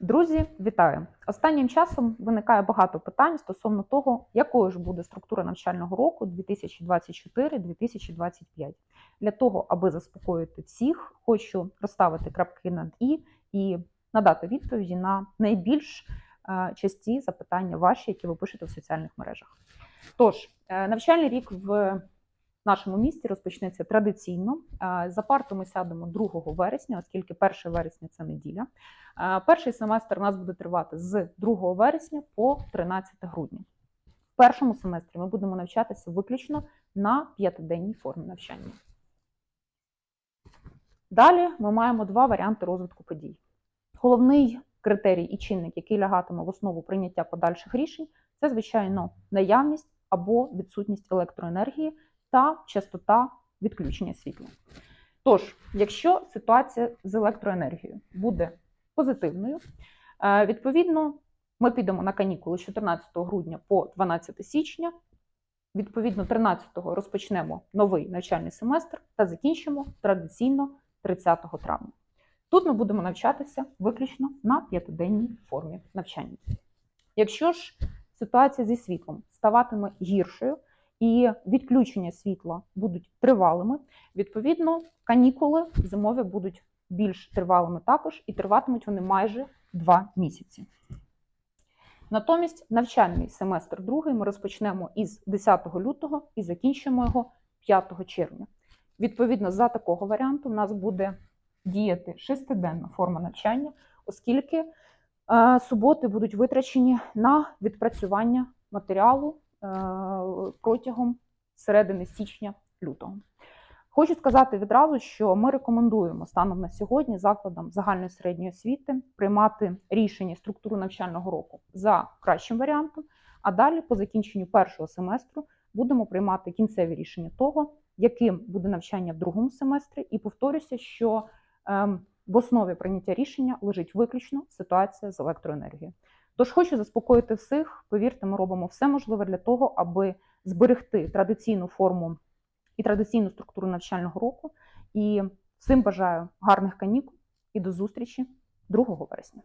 Друзі, вітаю! Останнім часом виникає багато питань стосовно того, якою ж буде структура навчального року 2024-2025. Для того, аби заспокоїти всіх, хочу розставити крапки над і і надати відповіді на найбільш е, часті запитання ваші, які ви пишете в соціальних мережах. Тож, е, навчальний рік в нашому місті розпочнеться традиційно. Е, За парту ми сядемо 2 вересня, оскільки 1 вересня це неділя. Е, Перший семестр у нас буде тривати з 2 вересня по 13 грудня. В першому семестрі ми будемо навчатися виключно на п'ятиденній формі навчання. Далі ми маємо два варіанти розвитку подій. Головний критерій і чинник, який лягатиме в основу прийняття подальших рішень, це, звичайно, наявність або відсутність електроенергії та частота відключення світла. Тож, якщо ситуація з електроенергією буде позитивною, е, відповідно, ми підемо на канікули з 14 грудня по 12 січня. Відповідно, 13-го розпочнемо новий навчальний семестр та закінчимо традиційно 30 травня. Тут ми будемо навчатися виключно на п'ятиденній формі навчання. Якщо ж ситуація зі світлом ставатиме гіршою і відключення світла будуть тривалими, відповідно, канікули зимові будуть більш тривалими також, і триватимуть вони майже два місяці. Натомість навчальний семестр другий ми розпочнемо із 10 лютого і закінчимо його 5 червня. Відповідно, за такого варіанту у нас буде діяти шестиденна форма навчання, оскільки е, суботи будуть витрачені на відпрацювання матеріалу протягом середини січня-лютого. Хочу сказати відразу, що ми рекомендуємо станом на сьогодні закладам загальної середньої освіти приймати рішення структури навчального року за кращим варіантом, а далі, по закінченню першого семестру, будемо приймати кінцеві рішення того, яким буде навчання в другому семестрі. І повторюся, що ем, в основі прийняття рішення лежить виключно ситуація з електроенергією. Тож хочу заспокоїти всіх. Повірте, ми робимо все можливе для того, аби зберегти традиційну форму і традиційну структуру навчального року. І всім бажаю гарних канікул і до зустрічі 2 вересня.